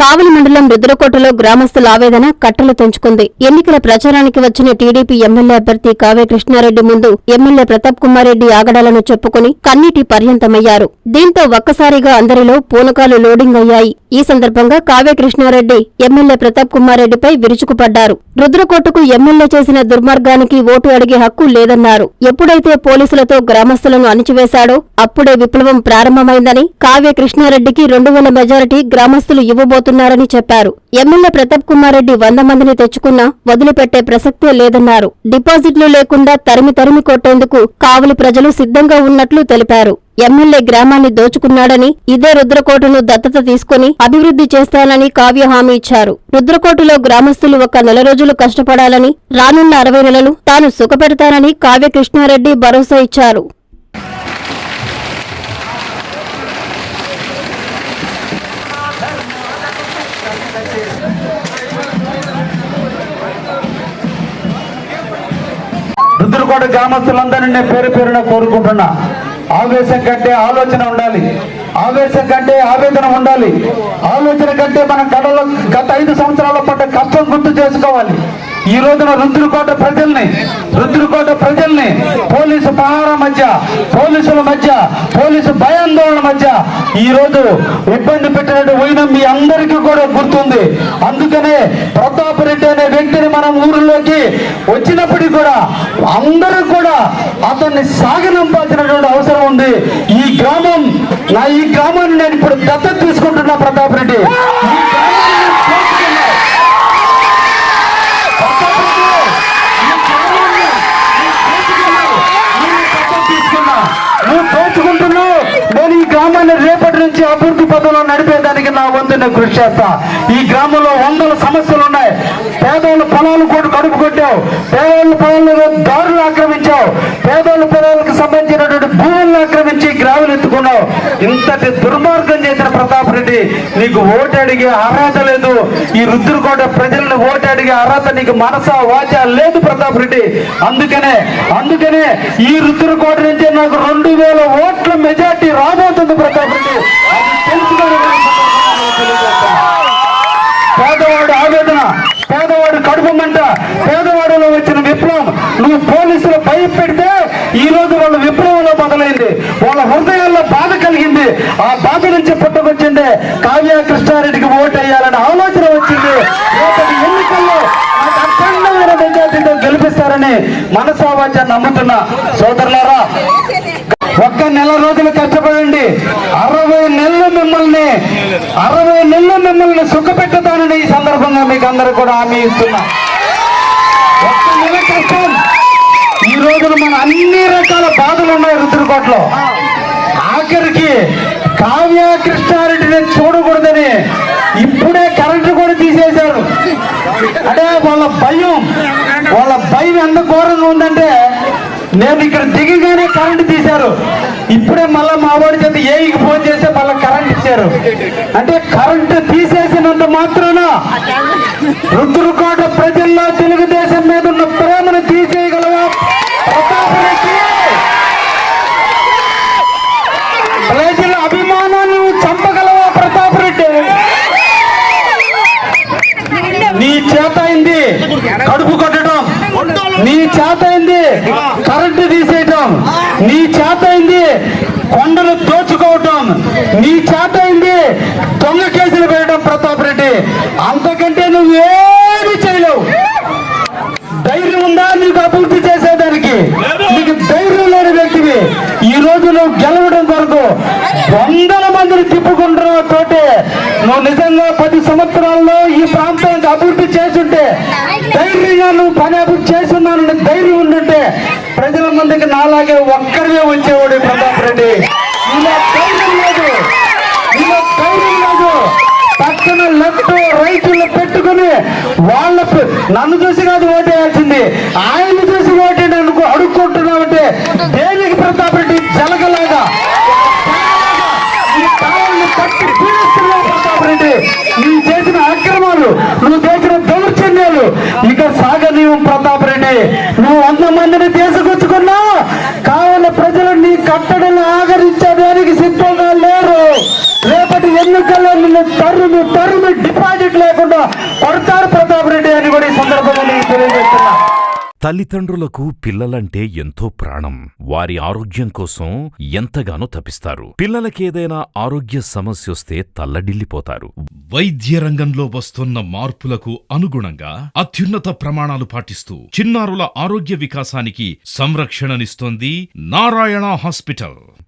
కావలి మండలం రుద్రకోటలో గ్రామస్తుల ఆవేదన కట్టలు తెంచుకుంది. ఎన్నికల ప్రచారానికి వచ్చిన టీడీపీ ఎమ్మెల్యే అభ్యర్థి కావ్య కృష్ణారెడ్డి ముందు ఎమ్మెల్యే ప్రతాప్ కుమార్ రెడ్డి ఆగడాలను చెప్పుకుని కన్నీటి పర్యంతమయ్యారు. దీంతో ఒక్కసారిగా అందరిలో పూనకాలు లోడింగ్ అయ్యాయి. ఈ సందర్భంగా కావ్య కృష్ణారెడ్డి ఎమ్మెల్యే ప్రతాప్ కుమార్ రెడ్డిపై విరుచుకుపడ్డారు. రుద్రకోటకు ఎమ్మెల్యే చేసిన దుర్మార్గానికి ఓటు అడిగే హక్కు లేదన్నారు. ఎప్పుడైతే పోలీసులతో గ్రామస్తులను అణిచివేశాడో అప్పుడే విప్లవం ప్రారంభమైందని కావ్య కృష్ణారెడ్డికి రెండు వేల మెజారిటీ గ్రామస్తులు ఇవ్వబోతున్నారని చెప్పారు. ఎమ్మెల్యే ప్రతాప్ కుమార్ రెడ్డి వంద మందిని తెచ్చుకున్నా వదిలిపెట్టే ప్రసక్తే లేదన్నారు. డిపాజిట్లు లేకుండా తరిమి తరిమి కొట్టేందుకు కావలి ప్రజలు సిద్ధంగా ఉన్నట్లు తెలిపారు. ఎమ్మెల్యే గ్రామాన్ని దోచుకున్నాడని ఇదే రుద్రకోటను దత్తత తీసుకుని అభివృద్ధి చేస్తానని కావ్య హామీ ఇచ్చారు. రుద్రకోటలో గ్రామస్తులు ఒక నెల రోజులు కష్టపడాలని రానున్న అరవై నెలలు తాను సుఖపెడతానని కావ్య కృష్ణారెడ్డి భరోసా ఇచ్చారు. రుద్రకోట గ్రామస్తులందరినీ నేను పేరు పేరున కోరుకుంటున్నా. ఆవేశం కంటే ఆలోచన ఉండాలి. ఆవేశం కంటే ఆవేదన ఉండాలి. ఆలోచన కంటే మన గడలో గత ఐదు సంవత్సరాల పడ్డ కష్టం గుర్తు చేసుకోవాలి. ఈ రోజున రుద్రకోట ప్రజల్ని రుద్రకోట ప్రజల్ని పోలీసు పహార మధ్య పోలీసుల మధ్య పోలీసు భయాందోళన మధ్య ఈ రోజు ఇబ్బంది పెట్టినట్టు పోయిన మీ అందరికీ కూడా గుర్తుంది. అందుకనే ప్రతాప్ రెడ్డి అనే వ్యక్తిని మనం ఊరిలోకి వచ్చినప్పటికీ కూడా అందరూ కూడా అతన్ని సాగనంపాల్సినటువంటి అవసరం ఉంది ఈ గ్రామం నా ఈ గ్రామాన్ని నేను ఇప్పుడు దత్తత తీసుకుంటున్నా ప్రతాప్ రెడ్డి నువ్వు దోచుకుంటున్నావు నేను ఈ గ్రామాన్ని రేపు నుంచి అభివృద్ధి పదంలో నడిపేదానికి నా వంతున కృషి చేస్తా. ఈ గ్రామంలో వందల సమస్యలు ఉన్నాయి. పేదోళ్ళ పొలాలు కూడా కడుపు కొట్టావు. పేదోళ్ళ పొలాలు అనుకున్నావు? ఇంతటి దుర్మార్గం చేసిన ప్రతాప్ రెడ్డి నీకు ఓటు అడిగే అర్హత లేదు. ఈ రుద్రకోట ప్రజలను ఓటు అడిగే అర్హత నీకు మనస వాచ లేదు ప్రతాప్ రెడ్డి. అందుకనే అందుకనే ఈ రుద్రకోట నుంచి నాకు రెండు వేల ఓట్ల మెజార్టీ రాబోతుంది ప్రతాప్ రెడ్డి. పేదవాడు ఆవేదన పేదవాడు కడుపు మంట పేదవాడులో వచ్చిన విప్లవం. నువ్వు పోలీసులు భయపెడితే ఈ రోజు వాళ్ళ విప్లవంలో మొదలైంది. వాళ్ళ హృదయాల్లో బాధ కలిగింది. ఆ బాధ నుంచి పుట్టుకొచ్చింది కావ్య కృష్ణారెడ్డికి ఓటు వేయాలనే ఆలోచన వచ్చింది. ఎన్నికల్లో అఖండమైన మెజార్టీతో గెలిపిస్తారని మనసావాచ నమ్ముతున్నా సోదరులారా ఒక్క నెల రోజులు కష్టపడండి. అరవై నెలలు మిమ్మల్ని అరవై నెలలు మిమ్మల్ని సుఖపెట్టుతానని ఈ సందర్భంగా మీకు అందరూ కూడా హామీ ఇస్తున్నా. ఒక్క నెల కష్టం. ఈ రోజున మన అన్ని రకాల బాధలు ఉన్నాయి రుద్రకోటలో ఆఖరికి కావ్య కృష్ణారెడ్డిని చూడకూడదని ఇప్పుడే కరెంటు కూడా తీసేశారు. అంటే వాళ్ళ భయం వాళ్ళ భయం ఎంత ఘోరంగా ఉందంటే నేను ఇక్కడ దిగగానే కరెంట్ తీశారు. ఇప్పుడే మళ్ళా మా వాడి చేత ఏఈకి ఫోన్ చేస్తే మళ్ళీ కరెంట్ ఇచ్చారు. అంటే కరెంట్ తీసేసినంత మాత్రాన రుద్రకోట ప్రజల్లో తెలుగుదేశం మీద ఉన్న ప్రేమను తీసేయగలవా ప్రతాప్ రెడ్డి ప్రజల అభిమానాన్ని చంపగలవా ప్రతాప్ రెడ్డి చేతయింది చేత అయింది కడుపు కొట్టడం. నీ చేత అయింది కరెంటు తీసేయటం. నీ చేత అయింది కొండలు దోచుకోవటం. నీ చేత అయింది దొంగ కేసులు పెట్టడం ప్రతాప్ రెడ్డి. అంతకంటే నువ్వేమి చేయలేవు. ధైర్యం ఉందా? నీకు అభివృద్ధి చేసేదానికి. నీకు ధైర్యం లేని వ్యక్తివి. ఈ రోజు నువ్వు గెలవడం కొరకు వందల మందిని తిప్పుకుంటున్నావు తోటే నువ్వు నిజంగా పది సంవత్సరాల్లో ఈ ప్రాంతానికి అభివృద్ధి చేస్తుంటే ధైర్యంగా నువ్వు పని అభివృద్ధి చేస్తున్నానని ధైర్యం ఉండుంటే ప్రజల మందికి నాలాగే ఒక్కరివే వచ్చేవాడు ప్రతాప్ రెడ్డి. ఇలా ధైర్యం లేదు. ఇలా ధైర్యం లేదు. పక్కన లెఫ్ట్ రైట్ పెట్టుకుని వాళ్ళ నన్ను చూసి కాదు ఓటేయాల్సింది. ఆయన చూసి ఓటే అనుకో అడుక్కుంటున్నావంటే దేనికి ప్రతాప్ రెడ్డి జలగలాగా నీ కాళ్ళని పట్టి పీడిస్తున్నావు ప్రతాప్ రెడ్డి నువ్వు చేసిన అక్రమాలు నువ్వు చేసిన దౌర్జన్యాలు ఇక సాగనీయం ప్రతాప్ రెడ్డి నువ్వు వంద మందిని తీసుకొచ్చుకున్నా కావాల ప్రజలు నీ కట్టడలు ఆగరించడానికి సిద్ధంగా లేరు రేపటి ఎన్నికల్లో నిన్ను పిల్లల్ని తరుము తరుము డిపాజిట్ లేకుండా కొడతారు ప్రతాప్ రెడ్డి అని కూడా ఈ సందర్భంగా నేను తెలియజేస్తున్నా. తల్లిదండ్రులకు పిల్లలంటే ఎంతో ప్రాణం. వారి ఆరోగ్యం కోసం ఎంతగానో తపిస్తారు. పిల్లలకేదైనా ఆరోగ్య సమస్యొస్తే తల్లడిల్లిపోతారు. వైద్య రంగంలో వస్తున్న మార్పులకు అనుగుణంగా అత్యున్నత ప్రమాణాలు పాటిస్తూ చిన్నారుల ఆరోగ్య వికాసానికి సంరక్షణనిస్తోంది నారాయణ హాస్పిటల్.